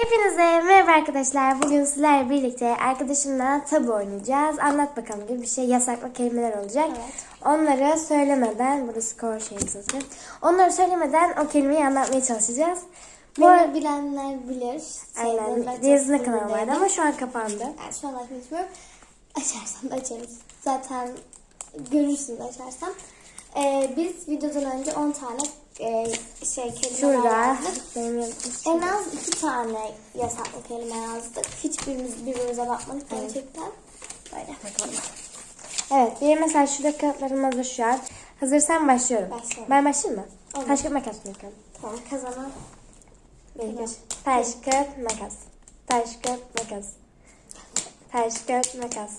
Hepinize merhaba arkadaşlar. Bugün sizlerle birlikte arkadaşımla tabu oynayacağız. Anlat bakalım gibi bir şey yasaklı kelimeler olacak. Onları söylemeden, burada skor şeyimiz olacak. Onları söylemeden o kelimeyi anlatmaya çalışacağız. Bu Beni bilenler bilir. Aynen. Diyazında kanal vardı ama şu an kapandı. Yani şu an açmıyorum. Açarsam da açarız. Zaten görürsünüz açarsam. Ee, biz videodan önce 10 tane e, şey kelime Şurada. yazdık. Benim yazmış. En az 2 tane yasaklı kelime yazdık. Hiçbirimiz birbirimize bakmadık gerçekten. Böyle. Evet, bir mesela şurada kağıtlarım hazır şu an. Hazırsan başlıyorum. Başlayalım. Ben başlayayım mı? Olur. Taş kağıt makas mı yapalım? Tamam kazanan. Bir. Taş kağıt makas. Taş kağıt makas. Taş kağıt makas.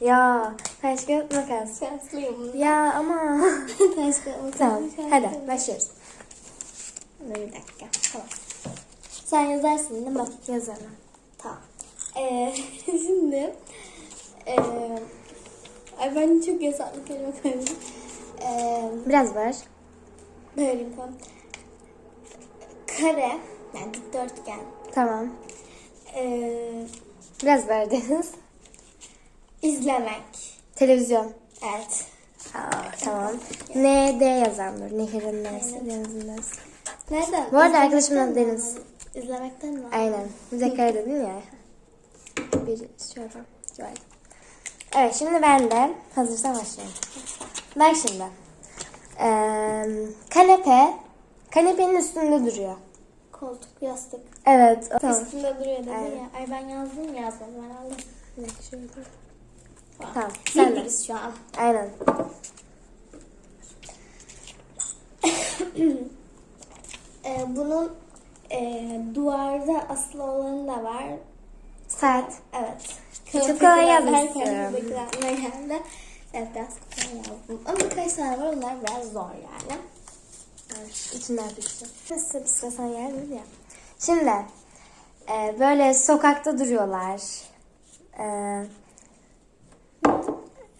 Ya, taş kağıt makas. Şanslıyım. Ya ama. Taş kağıt tamam, makas. hadi başlıyoruz. Dur bir dakika. Tamam. Sen yazarsın değil mi? Yazalım. Tamam. Ee, şimdi ee, ay ben çok yasaklı kelime koydum. Ee, Biraz var. böyle yapalım. Kare, yani dikdörtgen. Tamam. Ee, Biraz verdiniz. izlemek. Televizyon. Evet. Aa, tamam. Ne de yazan dur. Nehirin nesi, denizin nesi. Nereden? Bu arada arkadaşımın adı Deniz. İzlemekten mi? Aynen. Bize kare dedin ya. Bir şöyle. Şöyle. Evet şimdi ben de hazırsa başlayayım. Bak şimdi. Ee, kanepe kanepenin üstünde duruyor. Koltuk, yastık. Evet. o- Tamam. Üstünde duruyor dedin Aynen. ya. Ay ben yazdım yazmadım herhalde. Dakika şöyle. Tamam. Tamam, sen de. Şu an. Aynen. Ee, bunun e, duvarda asılı olanı da var. Saat. Evet. Derken yazmışsın. geldi. Evet biraz kolay yazdım. Ama birkaç tane var onlar biraz zor yani. Evet, içinden düştü. Nasıl istesen yerdir ya. Şimdi e, böyle sokakta duruyorlar. E,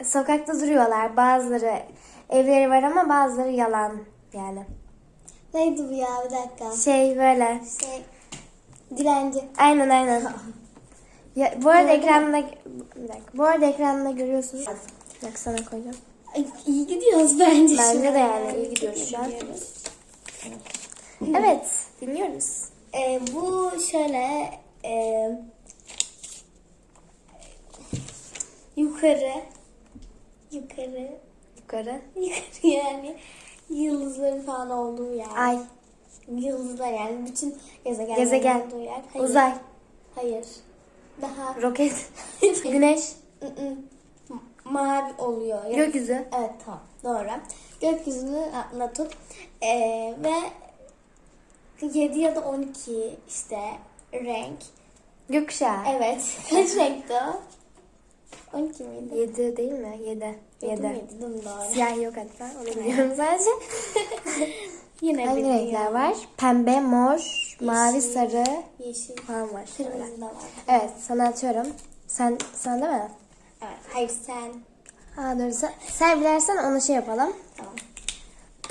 sokakta duruyorlar. Bazıları evleri var ama bazıları yalan yani. Neydi bu ya bir dakika. Şey böyle. Şey dilenci. Aynen aynen. Ya, bu arada ekranda bir dakika. Bu arada ekranda görüyorsunuz. Bak sana koyacağım. Ay, iyi gidiyoruz bence. Bence de an. yani iyi gidiyoruz şu an. Evet, dinliyoruz. Ee, bu şöyle e, yukarı yukarı Yukarı. yukarı yani yıldızların falan olduğu yer. Ay, Yıldızlar yani bütün gezegenlerin Gezegen. olduğu yer. Hayır. uzay, Hayır. Daha roket, güneş, mavi oluyor. Ya- gökyüzü, Evet tamam doğru. Gökyüzünü aklına tut. Ee, ve 7 ya da 12 işte renk. gökkuşağı. Evet. Kaç renkti o? 12 miydi? 7 değil mi? 7. 7 7. miydi? Değil mi? Doğru. Siyah yok hatta. Onu biliyorum sadece. Yine Hangi bildin renkler var? Pembe, mor, mavi, Yeşil. sarı Yeşil. falan var. Kırmızı da var. Evet, sana atıyorum. Sen, sen değil mi? Evet. Hayır sen. Ha doğru. Sen, sen bilersen onu şey yapalım. Tamam.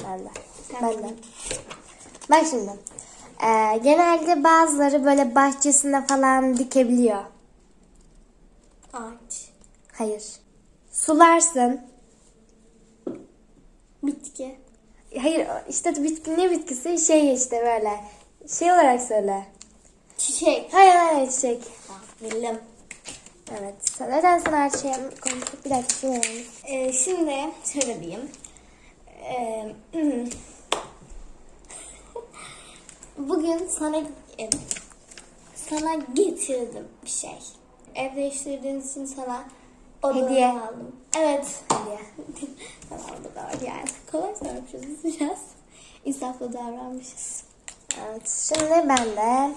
Ben de. Sen Ben de. Bak şimdi. Ee, genelde bazıları böyle bahçesinde falan dikebiliyor. Ağaç. Hayır. Sularsın. Bitki. Hayır işte bitki ne bitkisi? Şey işte böyle. Şey olarak söyle. Çiçek. Hayır hayır çiçek. Tamam. Bildim. Evet. Neden sana her şey konuştuk? Bir dakika. şey yani. Ee, şimdi şöyle diyeyim. Ee, bugün sana e, sana getirdim bir şey. Ev değiştirdiğiniz için sana Hediye. aldım. Evet. Hediye. tamam bu da var yani. Kolay sormuşuz biraz. İnsaflı davranmışız. Evet. Şimdi ben de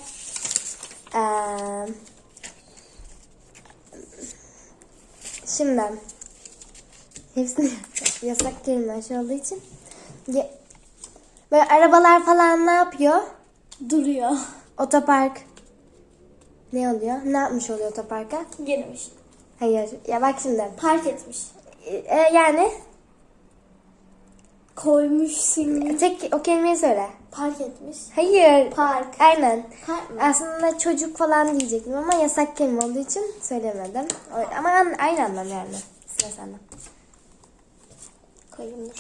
eee şimdi hepsini yasak kelime şey olduğu için böyle arabalar falan ne yapıyor? Duruyor. Otopark ne oluyor? Ne yapmış oluyor otoparka? Girmiş. Hayır. Ya bak şimdi. Park etmiş. E, yani Koymuşsun. Tek o kelimeyi söyle. Park etmiş. Hayır. Park. Aynen. Park mı? Aslında çocuk falan diyecektim ama yasak kelime olduğu için söylemedim. O- Ama an- aynı anlam yani. Sıra sende. Koyayım da.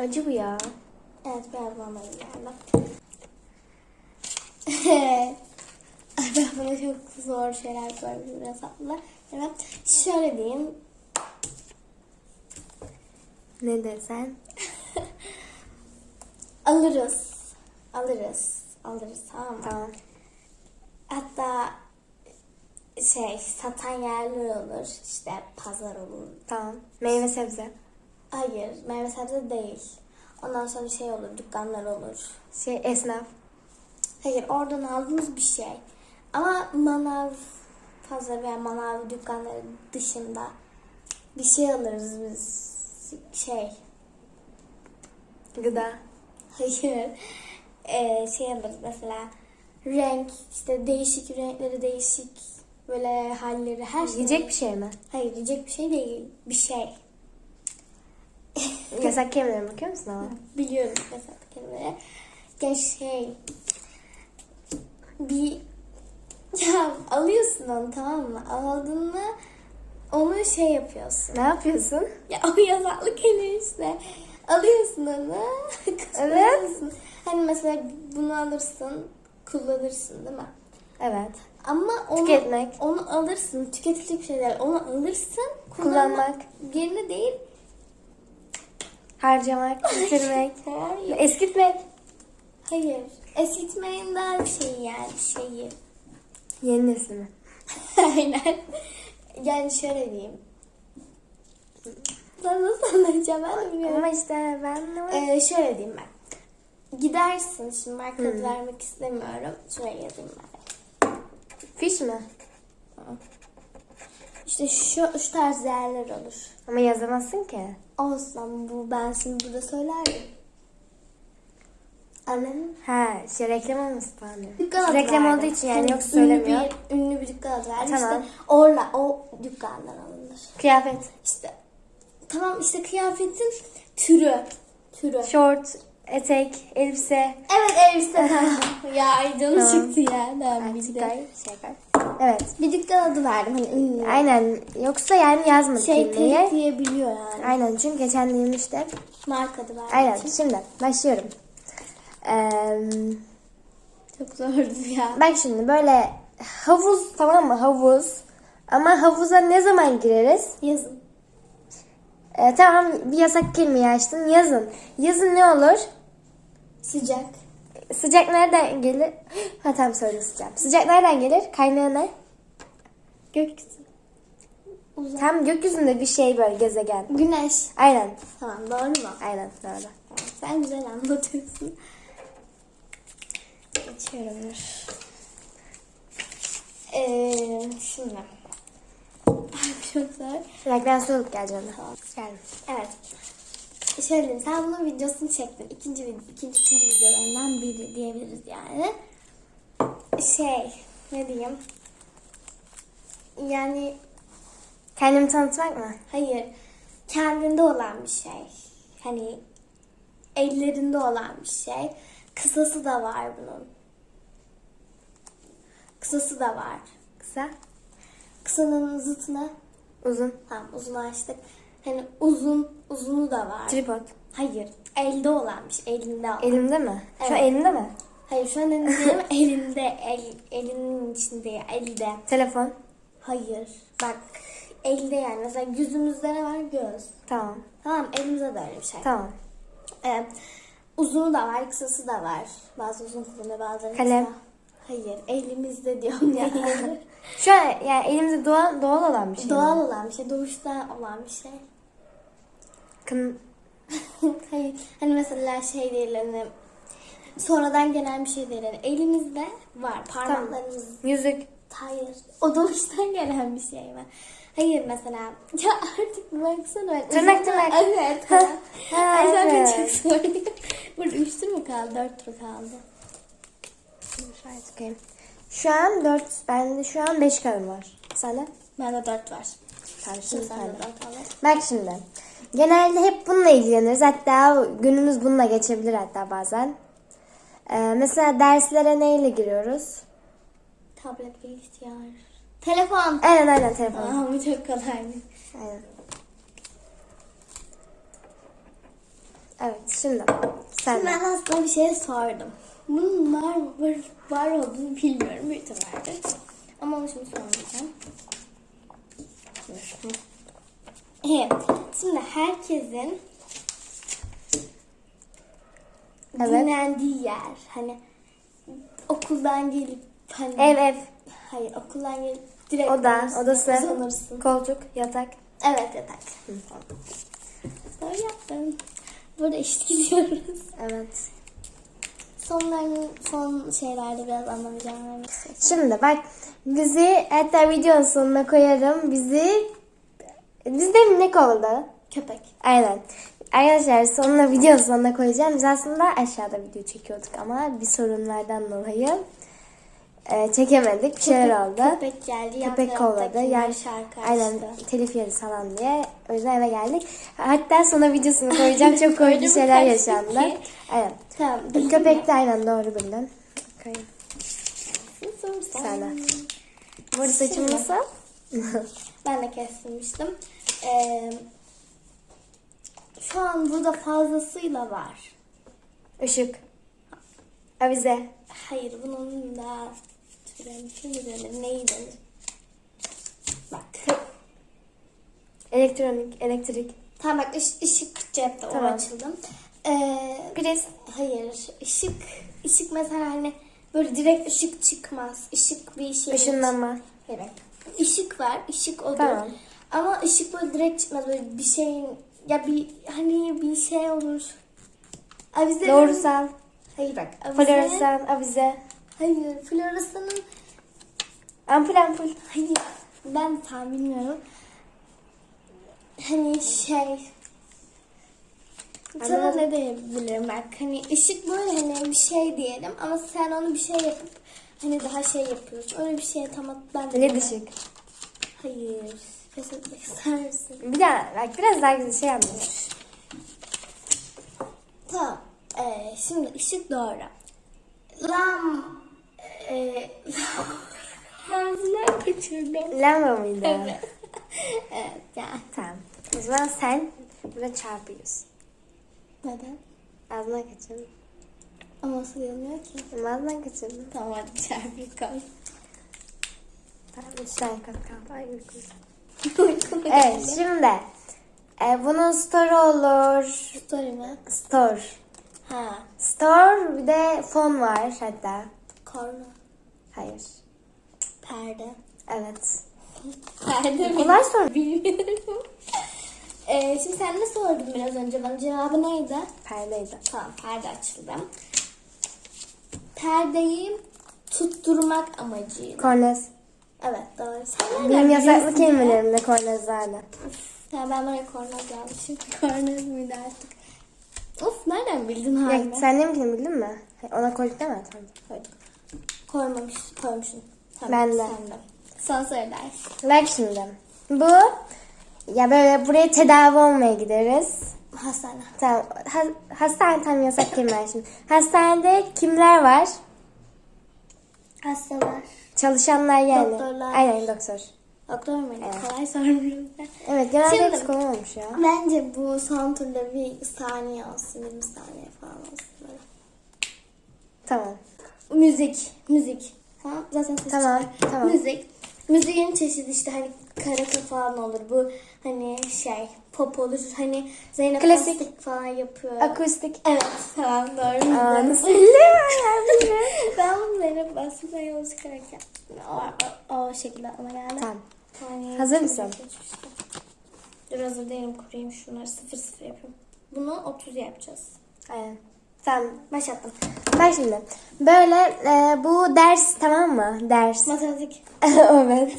Acı bu ya. Evet biraz anladım yani. Buna çok zor şeyler koymuşum biraz abla. Evet. Şöyle diyeyim. Ne desen? Alırız. Alırız. Alırız tamam mı? Tamam. Hatta şey satan yerler olur. işte pazar olur. Tamam. Meyve sebze. Hayır meyve sebze değil. Ondan sonra şey olur dükkanlar olur. Şey esnaf. Hayır oradan aldığımız bir şey. Ama manav pazarı veya manav dükkanları dışında bir şey alırız biz. Şey Gıda. hayır Ee, şey alırız mesela renk işte değişik renkleri değişik böyle halleri her şey. Yiyecek bir şey mi? Hayır yiyecek bir şey değil bir şey. Yasak kelimelere bakıyor musun ama? Biliyorum mesela kelimeleri. Ya şey bir ya alıyorsun onu tamam mı? Aldın mı onu şey yapıyorsun. Ne yapıyorsun? Ya o yasaklı kelime işte. Alıyorsun onu. kullanıyorsun. Hani mesela bunu alırsın, kullanırsın değil mi? Evet. Ama onu, Tüketmek. onu alırsın, tüketilecek şeyler. Onu alırsın, Kullanmak. Yerine değil. Harcamak, bitirmek, Hayır. eskitmek. Hayır. Eskitmeyin daha şey yani şeyi. Yeni nesil mi? Aynen. Yani şöyle diyeyim. Ben nasıl anlayacağım ben bilmiyorum. Ama işte ben de Ee, şöyle diyeyim ben. Gidersin. Şimdi marka adı vermek istemiyorum. Şöyle yazayım ben. Fiş mi? İşte şu, şu tarz yerler olur. Ama yazamazsın ki. Olsun bu ben şimdi burada söylerdim. Mı? Ha, şey reklam olması diyor. Dükkan adı Reklam verdim. olduğu için yani yoksa söylemiyor. Ünlü bir, ünlü bir dükkan adı verdim. Tamam. İşte orla, o dükkandan alınır. Kıyafet, İşte tamam işte kıyafetin türü. Türü. şort, etek, elbise. Evet elbise ya ay canım Tamam. çıktı ya. Tamam bildim. Çıkar, şey yapar. Evet. Bir dükkan adı verdim hani ünlü. Aynen. Yoksa yani yazmadık Şey telif diyebiliyor yani. Aynen çünkü geçen demiştim. Marka adı verdim. Aynen. Şimdi başlıyorum. Ee, Çok zordu ya. bak şimdi böyle havuz tamam mı? Havuz. Ama havuza ne zaman gireriz? Yazın. Ee, tamam bir yasak kelimeyi açtın. Yazın. Yazın ne olur? Sıcak. Sıcak nereden gelir? Ha tamam söyleyeceğim. Sıcak nereden gelir? Kaynağı ne? Gökyüzü. Uzak. Tam gökyüzünde bir şey böyle gezegen. Güneş. Aynen. Tamam doğru mu? Aynen doğru. Sen güzel anlatıyorsun. Geçiyorum. Ee, şimdi. Ben soğuk geleceğim. Geldim. Evet. Şöyle diyeyim, sen bunun videosunu çektin. İkinci, vid- ikinci, üçüncü videolarından biri diyebiliriz yani. Şey, ne diyeyim? Yani Kendimi tanıtmak mı? hayır, kendinde olan bir şey. Hani ellerinde olan bir şey. Kısası da var bunun. Kısası da var. Kısa. Kısanın zıtını, Uzun. tamam uzun açtık. Hani uzun, uzunu da var. Tripod. Hayır, elde olan bir şey, elinde olan. Elimde mi? Şu an Evet. elimde mi? Hayır şu an elinde değil ama elinde, el, elinin içinde, elde. Telefon. Hayır, bak elde yani. Mesela yüzümüzde ne var? Göz. Tamam. Tamam, elimizde de öyle bir şey. Tamam. Ee, uzunu da var, kısası da var. Bazı uzun kullanıyor, bazıları Kalem. kısa. Hayır, elimizde diyorum ya. An yani elimizde doğal, doğal olan bir şey. mi? Doğal olan bir şey, doğuştan olan bir şey. Kın, Hayır, hani mesela şey değil hani sonradan gelen bir şey değil. Hani elimizde var, parmaklarımız yüzük. Hayır. O doğuştan gelen bir şey mi? Hayır mesela. Ya artık baksana. bak, Tırnak, uzun- tırnak. Evet. Ha, Ha. Ay sen evet. çok sordun. Burada üç tur mu kaldı? Dört tur kaldı. Şu an dört, bende şu an beş kalem var. Sende? Bende dört var. Tamam şimdi Sen de. Bak şimdi. Genelde hep bununla ilgileniriz. Hatta günümüz bununla geçebilir hatta bazen. Ee, mesela derslere neyle giriyoruz? Tablet, bilgisayar. Telefon. Aynen aynen telefon. Aa, bu çok kolaymış. Aynen. Evet şimdi sen de. Ben aslında bir şey sordum. Bunun var, var, var olduğunu bilmiyorum büyük ihtimalle. Ama onu şimdi sormayacağım. Evet. Şimdi herkesin Evet. dinlendiği yer. Hani okuldan gelip hani Ev ev. Hayır okuldan gelip direkt Oda, odası, uzanırsın. koltuk, yatak. Evet yatak. Doğru yaptın. Burada eşit gidiyoruz. Evet. Sonların son şeylerde biraz anlamayacağım istiyorum. Şimdi bak bizi hatta videonun sonuna koyarım. Bizi bizde ne oldu? Köpek. Aynen. Arkadaşlar sonuna videonun sonuna koyacağım. Biz aslında aşağıda video çekiyorduk ama bir sorunlardan dolayı e, çekemedik. Bir şeyler oldu. Köpek geldi. Köpek kolladı. Yani şarkı aynen telif yeriz falan diye. O yüzden eve geldik. Hatta sonra videosunu koyacağım. Çok komik mi şeyler yaşandı. Aynen. Tamam. Köpek de aynen doğru bildin. Koyayım. Sen de. Burada saçım nasıl? Ben de kestirmiştim. Ee, şu an burada fazlasıyla var. Işık. Avize. Hayır bunun da türen kim denir neyi denir? Bak. Elektronik, elektrik. Tamam bak ış- ışık cepte o Tamam. açıldı. Ee, Priz. hayır ışık ışık mesela hani böyle direkt ışık çıkmaz. Işık bir şey. Işınlanma. Hayır. Işık var. ışık odur. Tamam. Ama ışık böyle direkt çıkmaz. Böyle bir şeyin ya bir hani bir şey olur. Avize Doğrusal. Hayır bak. Avize. Floresan, avize. Hayır. Floresanın Ampul ampul. Hayır. Ben tam bilmiyorum. Hani şey sana ne diyebilirim bak hani ışık böyle hani bir şey diyelim ama sen onu bir şey yapıp hani daha şey yapıyorsun. Öyle bir şey tam ben de bilmiyorum. ışık. Hayır. Pes etmek ister misin? Bir daha bak biraz daha güzel şey anlat. Tamam. Ee, şimdi ışık doğru. Lam e, Ağzından kaçırdım. Lamba mıydı? Evet. evet yani. Tamam. O zaman sen burada çarpıyorsun. Neden? Ağzına kaçırdın. Ama nasıl yanıyor ki? Ağzından kaçırdın. Tamam hadi çarpı koy. Tamam. Üç tane kat kaldı. Ay uykum. Evet şimdi. E, bunun store olur. Story mi? Store. Ha. Store bir de fon var hatta. Korna. Hayır. Perde. Evet. Perde mi? Kolay soru. Bilmiyorum. Ee, şimdi sen ne sordun biraz önce bana? Cevabı neydi? Perdeydi. Tamam perde açıldı. Perdeyi tutturmak amacıyla. Kornez. Evet doğru. Sen Benim yasaklı ya? kelimelerimde kornezlerdi. Tamam ben oraya kornaz yazmışım. kornaz mıydı artık? Of nereden bildin Ya, halini? sen de mi bildin mi? Ona koyduk değil mi? Tamam. Koyduk. Koymamış, koymuşsun. Tamam, Ben de. Sen de. Son soru ders. Bak şimdi. Bu ya böyle buraya tedavi olmaya gideriz. Hastane. Tamam. Ha, hastane tam yasak kelimeler şimdi. Hastanede kimler var? Hastalar. Çalışanlar yani. Doktorlar. Aynen doktor. Doktor muydu? Evet. Kolay sormuyorum. Evet genelde Şimdi- hepsi kolay olmuş ya. Bence bu son turda bir saniye olsun, 20 saniye falan olsun böyle. Tamam. Müzik, müzik. Tamam, zaten ses Tamam, çıkar. tamam. Müzik. Müziğin çeşidi işte hani kara falan olur. Bu hani şey pop olur. Hani Zeynep Klasik. Falan yapıyor. Akustik. evet, tamam doğru. Aa, nasıl ben bunu Zeynep Bastı'da yol çıkarken o, o, o şekilde ama geldi. Tamam. Yani Hazır mısın? Dur hazır değilim kurayım şunları sıfır sıfır yapıyorum. Bunu 30 yapacağız. Aynen. Tamam. Başlattım. Bak şimdi. Böyle e, bu ders tamam mı? Ders. Matematik. evet.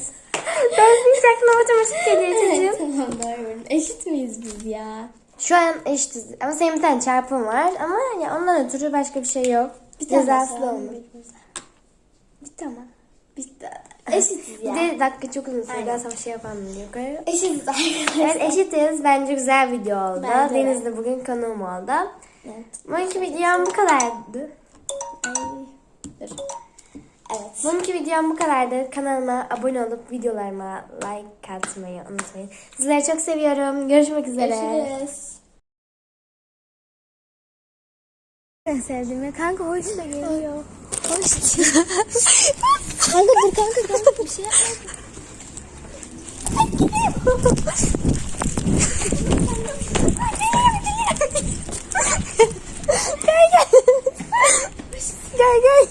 Ders deyince aklına matematik geliyor çocuğum. tamam doğru. Eşit miyiz biz ya? Şu an eşitiz. Ama senin bir tane çarpım var. Ama yani ondan ötürü başka bir şey yok. Bir tane daha olmuyor. birbirimize. Bitti ama. Bitti. Eşitiz Bir ya. de dakika çok uzun sürdü. Ben sana şey yapamam diyor. Eşitiz arkadaşlar. Evet eşitiz. Bence güzel video oldu. Bence de. Deniz de bugün konuğum oldu. Evet. Bugünkü videom bu kadardı. Ay, dur. Evet. Bugünkü videom bu kadardı. Kanalıma abone olup videolarıma like atmayı unutmayın. Sizleri çok seviyorum. Görüşmek üzere. Görüşürüz. En sevdiğim kanka hoş da geliyor. Hoş. kanka dur kanka kanka bir şey yapma. gel gel. gel gel.